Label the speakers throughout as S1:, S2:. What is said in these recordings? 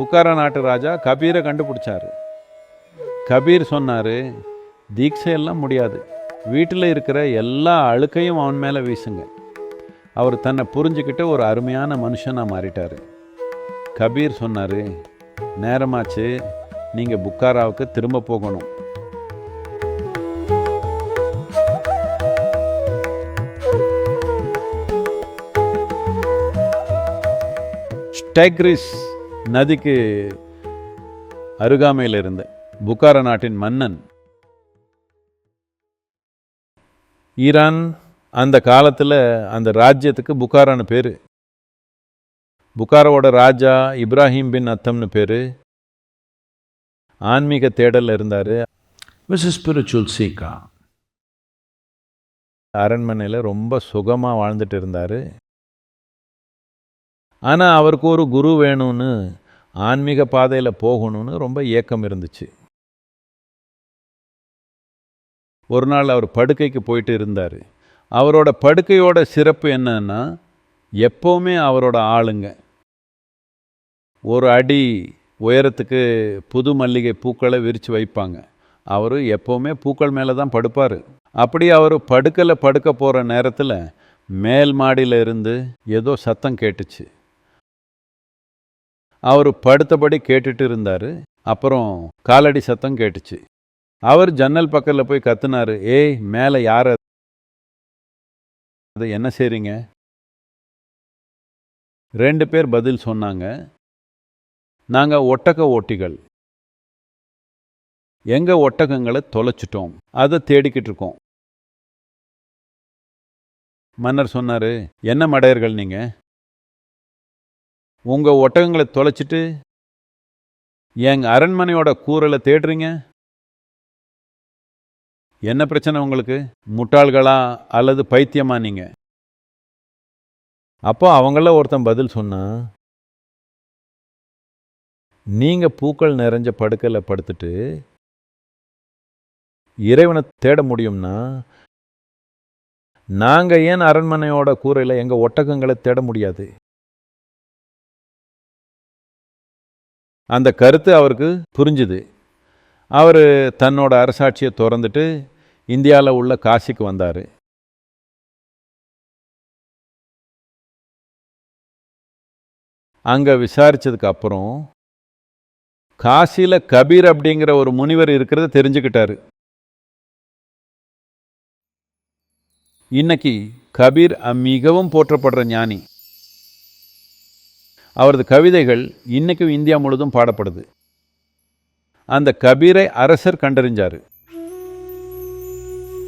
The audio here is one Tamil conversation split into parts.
S1: புக்காரா நாட்டு ராஜா கபீரை கண்டுபிடிச்சாரு. கபீர் சொன்னார் தீட்சையெல்லாம் முடியாது. வீட்டில் இருக்கிற எல்லா அழுக்கையும் அவன் மேலே வீசுங்க. அவர் தன்னை புரிஞ்சுக்கிட்டு ஒரு அருமையான மனுஷனாக மாறிட்டார். கபீர் சொன்னார் நேரமாச்சு நீங்கள் புக்காராவுக்கு திரும்ப போகணும். ஸ்டைக்ரிஸ் நதிக்கு அருகாமையில் இருந்த புக்கார நாட்டின் மன்னன். ஈரான் அந்த காலத்தில் அந்த ராஜ்யத்துக்கு புக்காரான்னு பேர். புக்காராவோட ராஜா இப்ராஹிம் பின் அத்தம்னு பேர். ஆன்மீக தேடல்ல இருந்தார்.
S2: A spiritual seeker.
S1: அரண்மனையில் ரொம்ப சுகமாக வாழ்ந்துட்டு இருந்தார். ஆனால் அவருக்கு ஒரு குரு வேணும்னு ஆன்மீக பாதையில் போகணும்னு ரொம்ப ஏக்கம் இருந்துச்சு. ஒரு நாள் அவர் படுக்கைக்கு போயிட்டு இருந்தார். அவரோட படுக்கையோட சிறப்பு என்னன்னா எப்போவுமே அவரோட ஆளுங்க. ஒரு அடி உயரத்துக்கு புது மல்லிகை பூக்களை விரித்து வைப்பாங்க. அவர் எப்போவுமே பூக்கள் மேலே தான் படுப்பார். அப்படி அவர் படுக்கலை படுக்க போகிற நேரத்தில் மேல் மாடியில் இருந்து ஏதோ சத்தம் கேட்டுச்சு. அவர் படுத்தபடி கேட்டுட்டு இருந்தார். அப்புறம் காலடி சத்தம் கேட்டுச்சு. அவர் ஜன்னல் பக்கத்தில் போய் கத்துனாரு ஏய் மேலே யார் அது? என்ன செய்றீங்க? ரெண்டு பேர் பதில் சொன்னாங்க. நாங்கள் ஒட்டக ஓட்டிகள். எங்கள் ஒட்டகங்களை தொலைச்சிட்டோம். அதை தேடிக்கிட்டு இருக்கோம். மன்னர் சொன்னார் என்ன மடையர்கள் நீங்கள் உங்கள் ஒட்டகங்களை தொலைச்சிட்டு எங்க அரண்மனையோட கூரலை தேடுறீங்க? என்ன பிரச்சனை உங்களுக்கு? முட்டாள்களா அல்லது பைத்தியமா நீங்க? அப்போ அவங்கள ஒருத்தன் பதில் சொன்னா நீங்க பூக்கள் நிறைஞ்ச படுக்கையில் படுத்துட்டு இறைவனை தேட முடியும்னா நாங்கள் ஏன் அரண்மனையோட கூரையில் எங்கள் ஒட்டகங்களை தேட முடியாது? அந்த கருத்து அவருக்கு புரிஞ்சுது. அவர் தன்னோட அரசாட்சியை திறந்துட்டு இந்தியாவில் உள்ள காசிக்கு வந்தார். அங்கே விசாரித்ததுக்கு அப்புறம் காசியில் கபீர் அப்படிங்கிற ஒரு முனிவர் இருக்கிறத தெரிஞ்சுக்கிட்டாரு. இன்னைக்கு கபீர் மிகவும் போற்றப்படுற ஞானி. அவரது கவிதைகள் இன்றைக்கும் இந்தியா முழுதும் பாடப்படுது. அந்த கபீரை அரசர் கண்டறிஞ்சார்.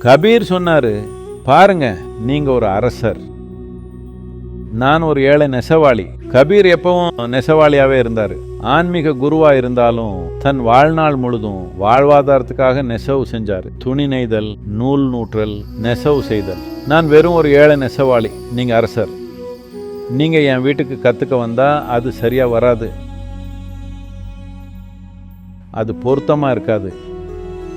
S1: கபீர் சொன்னார் பாருங்க நீங்கள் ஒரு அரசர். நான் ஒரு ஏழை நெசவாளி. கபீர் எப்பவும் நெசவாளியாகவே இருந்தார். ஆன்மீக குருவாக இருந்தாலும் தன் வாழ்நாள் முழுதும் வாழ்வாதாரத்துக்காக நெசவு செஞ்சார். துணி நெய்தல் நூல் நூற்றல் நெசவு செய்தல். நான் வெறும் ஒரு ஏழை நெசவாளி நீங்கள் அரசர். நீங்கள் என் வீட்டுக்கு கற்றுக்க வந்தால் அது சரியாக வராது. அது பொருத்தமாக இருக்காது.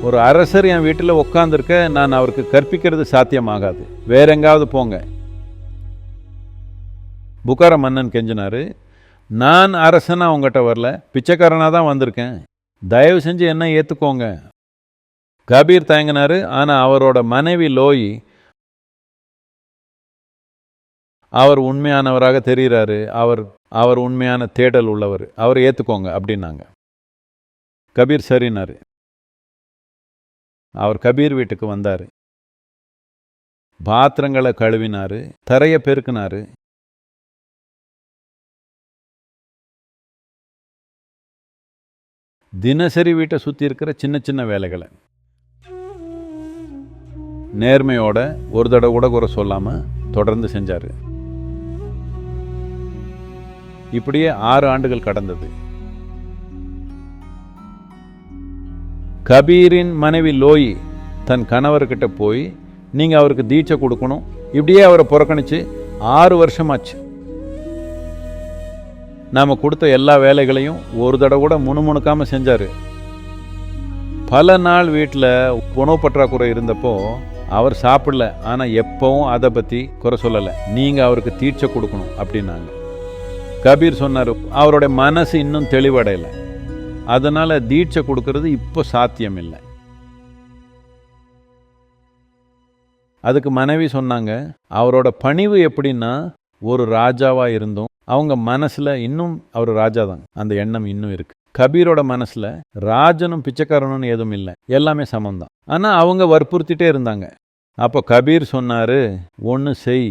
S1: ஒரு அரசர் என் வீட்டில் உட்காந்துருக்க நான் அவருக்கு கற்பிக்கிறது சாத்தியமாகாது. வேற எங்காவது போங்க. புக்கார மன்னன் கெஞ்சினார். நான் அரசனாக அவங்ககிட்ட வரல. பிச்சைக்காரனாக தான் வந்திருக்கேன். தயவு செஞ்சு என்ன ஏற்றுக்கோங்க கபீர் தயங்கினார். ஆனால் அவரோட மனைவி லோயி அவர் உண்மையானவராக தெரிகிறாரு. அவர் அவர் உண்மையான தேடல் உள்ளவர். அவர் ஏற்றுக்கோங்க அப்படின்னாங்க. கபீர் சரினார் அவர் கபீர் வீட்டுக்கு வந்தார். பாத்திரங்களை கழுவினாரு. தரையை பெருக்கினாரு. தினசரி வீட்டை சுற்றி இருக்கிற சின்ன சின்ன வேலைகளை. நேர்மையோட ஒரு தடவை கூட குறை சொல்லாமல் தொடர்ந்து செஞ்சார். இப்படியே ஆறு ஆண்டுகள் கடந்தது. கபீரின் மனைவி லோயி தன் கணவர்கிட்ட போய் நீங்கள் அவருக்கு தீட்சை கொடுக்கணும். இப்படியே அவரை புறக்கணிச்சு ஆறு வருஷமாச்சு. நாம் கொடுத்த எல்லா வேலைகளையும் ஒரு தடவை கூட முணுமுணுக்காமல் செஞ்சார். பல நாள் வீட்டில் உணவு பற்றாக்குறை இருந்தப்போ அவர் சாப்பிடல. ஆனால் எப்பவும் அதை பற்றி குறை சொல்லலை. நீங்கள் அவருக்கு தீட்சை கொடுக்கணும் அப்படின்னாங்க. கபீர் சொன்னார் அவருடைய மனசு இன்னும் தெளிவடையலை. அதனால தீட்சை கொடுக்கறது இப்போ சாத்தியம் இல்லை அதுக்கு மனைவி சொன்னாங்க அவரோட பணிவு எப்படின்னா ஒரு ராஜாவாக இருந்தும் அவங்க மனசுல இன்னும் அவர் ராஜா தான். அந்த எண்ணம் இன்னும் இருக்கு. கபீரோட மனசுல ராஜனும் பிச்சைக்காரனும் எதுவும் இல்லை. எல்லாமே சமம்தான் ஆனால் அவங்க வற்புறுத்திட்டே இருந்தாங்க. அப்போ கபீர் சொன்னார் ஒன்று செய்.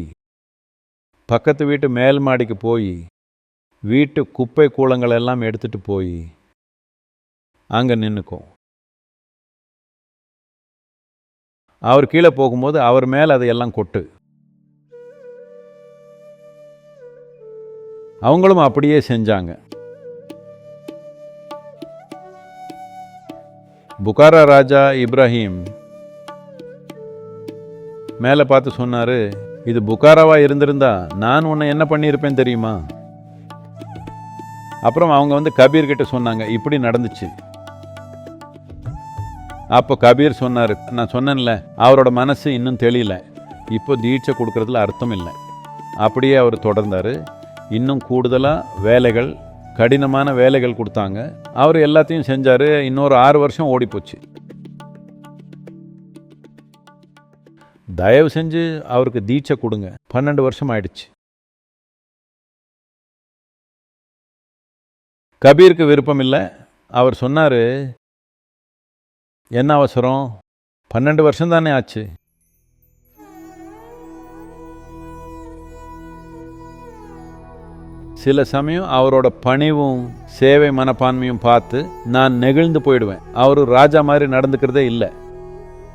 S1: பக்கத்து வீட்டு மேல் மாடிக்கு போய் வீட்டு குப்பை கூலங்கள் எல்லாம் எடுத்துகிட்டு போய் அங்கே நின்றுக்கும் அவர் கீழே போகும்போது அவர் மேலே அதையெல்லாம் கொட்டு. அவங்களும் அப்படியே செஞ்சாங்க. புகாரா ராஜா இப்ராஹிம் மேலே பார்த்து சொன்னார் இது புகாராவாக இருந்திருந்தா நான் உன்னை என்ன பண்ணியிருப்பேன் தெரியுமா? அப்புறம் அவங்க வந்து கபீர் கிட்ட சொன்னாங்க இப்படி நடந்துச்சு. அப்போ கபீர் சொன்னார் நான் சொன்னேன்ல அவரோட மனசு இன்னும் தெளியல. இப்போ தீட்சை கொடுக்கறதுல அர்த்தம் இல்லை. அப்படியே அவர் தொடர்ந்தார். இன்னும் கூடுதலாக வேலைகள் கடினமான வேலைகள் கொடுத்தாங்க. அவர் எல்லாத்தையும் செஞ்சார். இன்னொரு ஆறு வருஷம் ஓடி போச்சு தயவு செஞ்சு அவருக்கு தீட்சை கொடுங்க. பன்னெண்டு வருஷம் ஆயிடுச்சு. கபீருக்கு விருப்பம் இல்லை. அவர் சொன்னார் என்ன அவசரம்? பன்னெண்டு வருஷம் தானே ஆச்சு. சில சமயம் அவரோட பணிவும் சேவை மனப்பான்மையும் பார்த்து நான் நெகிழ்ந்து போயிடுவேன். அவர் ராஜா மாதிரி நடந்துக்கிறதே இல்லை.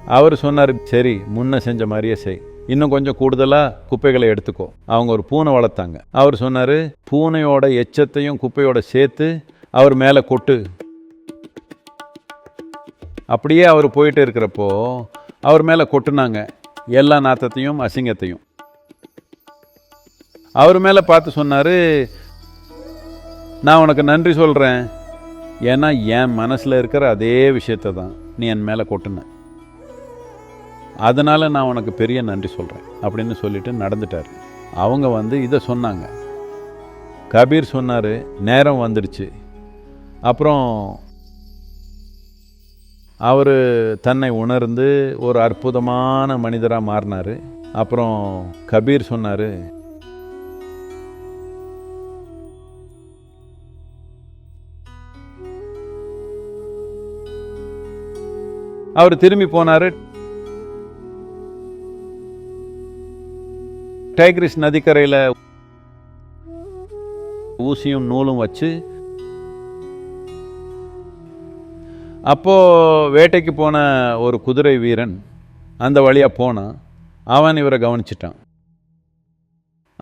S1: அவர் சொன்னார் சரி முன்ன செஞ்ச மாதிரியே செய். இன்னும் கொஞ்சம் கூடுதலாக குப்பைகளை எடுத்துக்கோ. அவங்க ஒரு பூனை வளர்த்தாங்க. அவர் சொன்னார் பூனையோட எச்சத்தையும் குப்பையோட சேர்த்து அவர் மேலே கொட்டு. அப்படியே அவர் போயிட்டு இருக்கிறப்போ அவர் மேலே கொட்டுனாங்க. எல்லா நாத்தத்தையும் அசிங்கத்தையும். அவர் மேலே பார்த்து சொன்னார் நான் உனக்கு நன்றி சொல்கிறேன் ஏன்னா என் மனசில் இருக்கிற அதே விஷயத்தை தான் நீ என் மேலே கொட்டுன. அதனால் நான் உனக்கு பெரிய நன்றி சொல்கிறேன் அப்படின்னு சொல்லிட்டு நடந்துட்டார். அவங்க வந்து இதை சொன்னாங்க. கபீர் சொன்னார் நேரம் வந்துடுச்சு. அப்புறம் அவர் தன்னை உணர்ந்து ஒரு அற்புதமான மனிதராக மாறினார். அப்புறம் கபீர் சொன்னார் அவர் திரும்பி போனார் டைக்ரிஸ் நதிக்கரையில் ஊசியும் நூலும் வச்சு அப்போது வேட்டைக்கு போன ஒரு குதிரை வீரன் அந்த வழியாக போனான் அவன் இவரை கவனிச்சிட்டான்.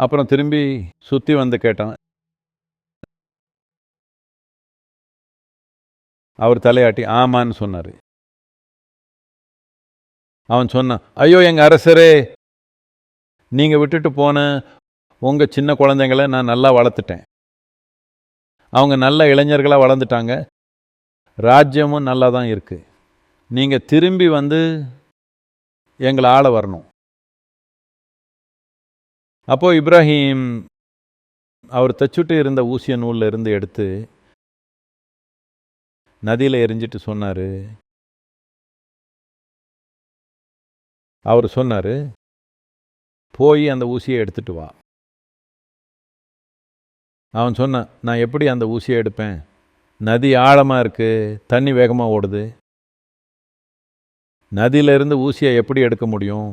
S1: அப்புறம் திரும்பி சுற்றி வந்து கேட்டான். அவர் தலையாட்டி ஆமான்னு சொன்னார். அவன் சொன்னான் ஐயோ எங்கள் அரசரே நீங்கள் விட்டுட்டு போன உங்கள் சின்ன குழந்தைங்கள நான் நல்லா வளர்த்துட்டேன். அவங்க நல்ல இளைஞர்களாக வளர்ந்துட்டாங்க. ராஜ்யமும் நல்லா தான் இருக்குது நீங்கள் திரும்பி வந்து எங்களை ஆள வரணும். அப்போது இப்ராஹிம் அவர் தச்சுட்டு இருந்த ஊசிய நூலில் இருந்து எடுத்து நதியில் எரிஞ்சிட்டு சொன்னார். அவர் சொன்னார் போய் அந்த ஊசியை எடுத்துட்டு வா. அவன் சொன்னான் நான் எப்படி அந்த ஊசியை எடுப்பேன்? நதி ஆழமாக இருக்குது தண்ணி வேகமாக ஓடுது. நதியிலிருந்து ஊசியை எப்படி எடுக்க முடியும்?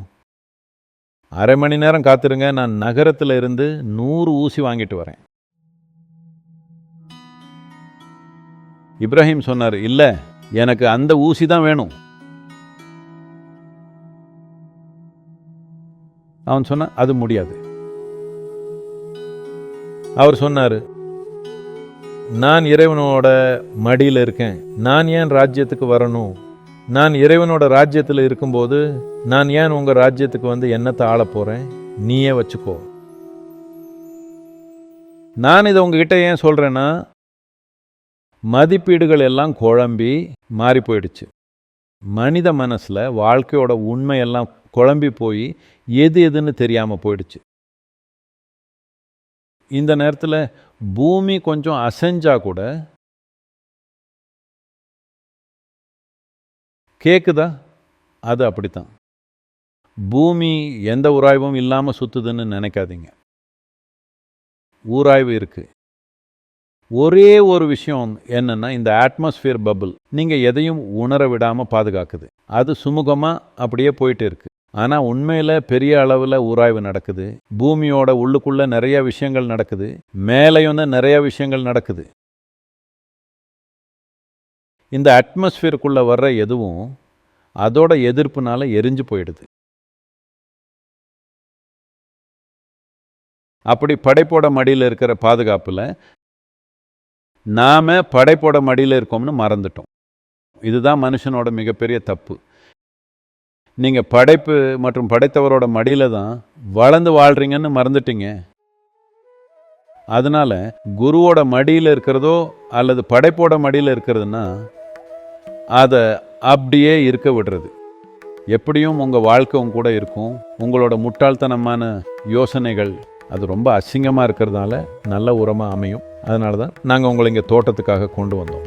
S1: அரை மணி நேரம் காத்திருங்க நான் நகரத்தில் இருந்து நூறு ஊசி வாங்கிட்டு வரேன். இப்ராஹிம் சொன்னார் இல்லை எனக்கு அந்த ஊசி தான் வேணும். அவன் சொன்னான் அது முடியாது. அவர் சொன்னார் நான் இறைவனோட மடியில் இருக்கேன். நான் ஏன் ராஜ்யத்துக்கு வரணும்? நான் இறைவனோட ராஜ்யத்தில் இருக்கும்போது நான் ஏன் உங்கள் ராஜ்யத்துக்கு வந்து என்னத்தை ஆள போகிறேன் நீயே வச்சுக்கோ. நான் இதை உங்ககிட்ட ஏன் சொல்கிறேன்னா மதிப்பீடுகள் எல்லாம் குழம்பி மாறி போயிடுச்சு. மனித மனசில் வாழ்க்கையோட உண்மையெல்லாம் குழம்பி போய் எது எதுன்னு தெரியாமல் போயிடுச்சு. இந்த நேரத்தில் பூமி கொஞ்சம் அசைஞ்சா கூட கேட்குதா அது அப்படித்தான். பூமி எந்த உராய்வும் இல்லாமல் சுற்றுதுன்னு நினைக்காதீங்க. ஊராய்வு இருக்குது ஒரே ஒரு விஷயம் என்னென்னா இந்த ஆட்மாஸ்ஃபியர் பபுள் நீங்கள் எதையும் உணர விடாமல் பாதுகாக்குது. அது சுமூகமாக அப்படியே போயிட்டு இருக்கு. ஆனால் உண்மையில் பெரிய அளவில் ஊராய்வு நடக்குது. பூமியோட உள்ளுக்குள்ளே நிறைய விஷயங்கள் நடக்குது. மேலையும் தான் நிறைய விஷயங்கள் நடக்குது. இந்த அட்மாஸ்ஃபியருக்குள்ளே வர்ற எதுவும் அதோட எதிர்ப்புனால எரிஞ்சு போயிடுது. அப்படி படைப்போட மடியில் இருக்கிற பாதுகாப்பில் நாம் படைப்போட மடியில் இருக்கோம்னு மறந்துட்டோம். இதுதான் மனுஷனோட மிகப்பெரிய தப்பு. நீங்கள் படைப்பு மற்றும் படைத்தவரோட மடியில் தான் வளர்ந்து வாழ்கிறீங்கன்னு மறந்துட்டீங்க. அதனால் குருவோட மடியில் இருக்கிறதோ அல்லது படைப்போட மடியில் இருக்கிறதுனா அதை அப்படியே இருக்க விடுறது. எப்படியும் உங்கள் வாழ்க்கை கூட இருக்கும். உங்களோட முட்டாள்தனமான யோசனைகள் அது ரொம்ப அசிங்கமாக இருக்கிறதால நல்ல உரமாக அமையும். அதனால தான் நாங்கள் உங்களை இங்கே தோட்டத்துக்காக கொண்டு வந்தோம்.